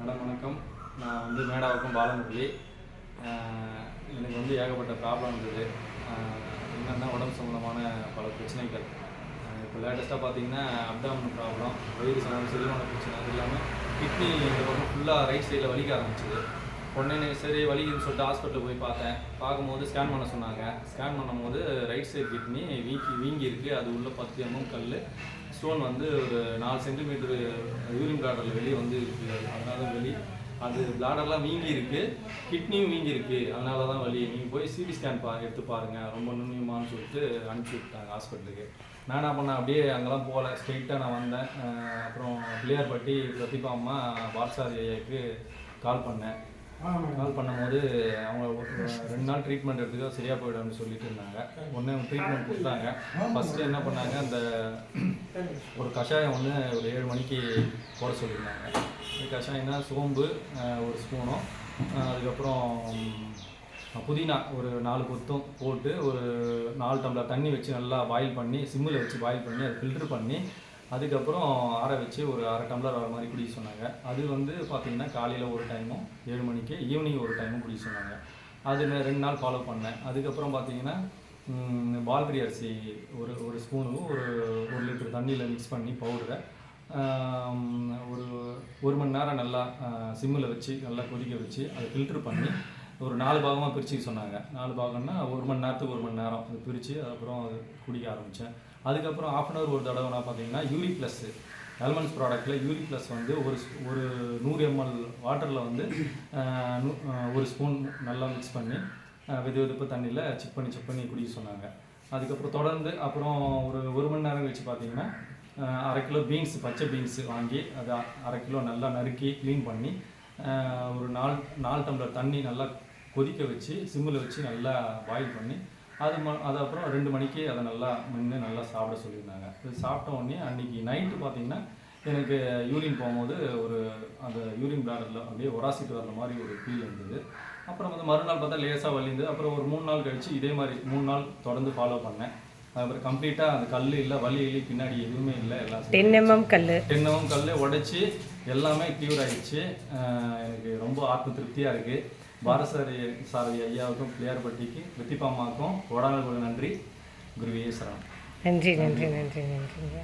Madam வணக்கம். நான் வந்து மேடாவுக்கும் பாலமுரளி. எனக்கு வந்து ஏகப்பட்ட ப்ராப்ளம் இருந்தது. என்னென்னா உடம்பு சம்மந்தமான பல பிரச்சனைகள். இப்போ லேட்டஸ்ட்டாக பார்த்தீங்கன்னா அப்டாமன் ப்ராப்ளம் வயிறு சம்மந்தம் செரிமான பிரச்சனை அது இல்லாமல் கிட்னி இந்த பக்கம் ஃபுல்லாக ரைட் சைடில் வலிக்க ஆரம்பிச்சிது. உடனே எனக்கு சரி வலிக்குதுன்னு சொல்லிட்டு ஹாஸ்பிட்டல் போய் பார்த்தேன். பார்க்கும்போது ஸ்கேன் பண்ண சொன்னாங்க. ஸ்கேன் பண்ணும்போது ரைட் சைடு கிட்னி வீங்கி வீங்கி இருக்குது அது உள்ள பத்து எம்எம் கல் ஸ்டோன் வந்து ஒரு நாலு சென்டிமீட்டர் யூரின் பிளாடரில் வெளியே வந்து இருக்குது அதனால தான் வலி. அது பிளாடர்லாம் வீங்கி இருக்கு கிட்னியும் வீங்கி இருக்கு அதனால தான் வலி. நீங்கள் போய் சிடி ஸ்கேன் பா எடுத்து பாருங்கள் ரொம்ப நுண்ணியமானு சொல்லிட்டு அனுப்பிச்சி விட்டாங்க ஹாஸ்பிட்டலுக்கு நான் என்ன பண்ணேன்? அப்படியே அங்கெல்லாம் போகல. ஸ்ட்ரெயிட்டாக நான் வந்தேன். அப்புறம் பிள்ளையார்பட்டி பிரதிபா அம்மா பால்சாரி ஐயாவுக்கு கால் பண்ணேன். கால் பண்ணும்போது அவங்க ரெண்டு நாள் ட்ரீட்மெண்ட் எடுத்துக்க சரியாக போயிடும்னு சொல்லிட்டு இருந்தாங்க. ஒன்று ட்ரீட்மெண்ட் கொடுத்தாங்க. ஃபஸ்ட்டு என்ன பண்ணாங்க அந்த ஒரு கஷாயம் ஒன்று ஒரு ஏழு மணிக்கு போட சொல்லியிருந்தாங்க. கஷாயம்னா சோம்பு ஒரு ஸ்பூனும் அதுக்கப்புறம் புதினா ஒரு நாலு கொத்தும் போட்டு ஒரு நாலு டம்ளர் தண்ணி வச்சு நல்லா பாயில் பண்ணி சிம்மில் வச்சு பாயில் பண்ணி அதை ஃபில்டர் பண்ணி அதுக்கப்புறம் ஆற வச்சு ஒரு அரை டம்ளர் வர மாதிரி குடிக்க சொன்னாங்க. அது வந்து பார்த்திங்கன்னா காலையில் ஒரு டைமும் ஏழு மணிக்கு ஈவினிங் ஒரு டைமும் குடிக்க சொன்னாங்க. அது நான் ரெண்டு நாள் ஃபாலோ பண்ணேன். அதுக்கப்புறம் பார்த்தீங்கன்னா ம், பால்பரி அரிசி ஒரு ஒரு ஸ்பூனு ஒரு ஒரு லிட்டர் தண்ணியில் மிக்ஸ் பண்ணி பவுடரை ஒரு ஒரு மணி நேரம் நல்லா சிம்மில் வச்சு நல்லா கொதிக்க வச்சு அதை ஃபில்ட்ரு பண்ணி ஒரு நாலு பாகமாக பிரித்து சொன்னாங்க. நாலு பாகம்னா ஒரு மணி நேரத்துக்கு ஒரு மணி நேரம். அது பிரித்து அதுக்கப்புறம் அது குடிக்க ஆரம்பித்தேன் அதுக்கப்புறம் ஆஃப் அன் ஹவர் ஒரு தடவை நான் பார்த்தீங்கன்னா யூரி ப்ளஸ்ஸு எலமெண்ட்ஸ் ப்ராடக்ட்டில் யூரி ப்ளஸ் வந்து ஒரு ஒரு நூறு எம்எல் வாட்டரில் வந்து ஒரு ஸ்பூன் நல்லா மிக்ஸ் பண்ணி வெது வெதுப்பு தண்ணியில் செக் பண்ணி செக் பண்ணி குடிக்க சொன்னாங்க. அதுக்கப்புறம் தொடர்ந்து அப்புறம் ஒரு ஒரு மணி நேரம் கழிச்சு பார்த்தீங்கன்னா அரை கிலோ பீன்ஸ் பச்சை பீன்ஸ் வாங்கி அதை அரை கிலோ நல்லா நறுக்கி க்ளீன் பண்ணி ஒரு நாலு நாலு டம்ளர் தண்ணி நல்லா கொதிக்க வச்சு சிம்மில் வச்சு நல்லா பாயில் பண்ணி அது ம அது அப்புறம் ரெண்டு மணிக்கு அதை நல்லா மென்று நல்லா சாப்பிட சொல்லியிருந்தாங்க. இது சாப்பிட்ட உடனே அன்றைக்கி நைட்டு பார்த்தீங்கன்னா எனக்கு யூரின் போகும்போது ஒரு அந்த யூரின் பிளாடரில் அப்படியே ஒராசிட்டு வர்ற மாதிரி ஒரு ஃபீல் இருந்தது. அப்புறம் வந்து மறுநாள் பார்த்தா லேசாக வலி இருந்தது அப்புறம் ஒரு மூணு நாள் கழிச்சு இதே மாதிரி மூணு நாள் தொடர்ந்து ஃபாலோ பண்ணேன். அதுக்கப்புறம் கம்ப்ளீட்டாக அந்த கல் இல்லை வலி இல்லை பின்னாடி எதுவுமே இல்லை எல்லாம். டென் எம்எம் கல் தென்னமும் கல்லை உடைச்சி எல்லாமே க்யூர் ஆயிடுச்சு. எனக்கு ரொம்ப ஆத்ம திருப்தியாக இருக்குது பாரசாரி சாரதி ஐயாவுக்கும் பிள்ளையார்பட்டிக்கு வெத்திப்பாமாவுக்கும் கோடான நன்றி. குருவியே சரணம். நன்றி நன்றி நன்றி நன்றிங்க.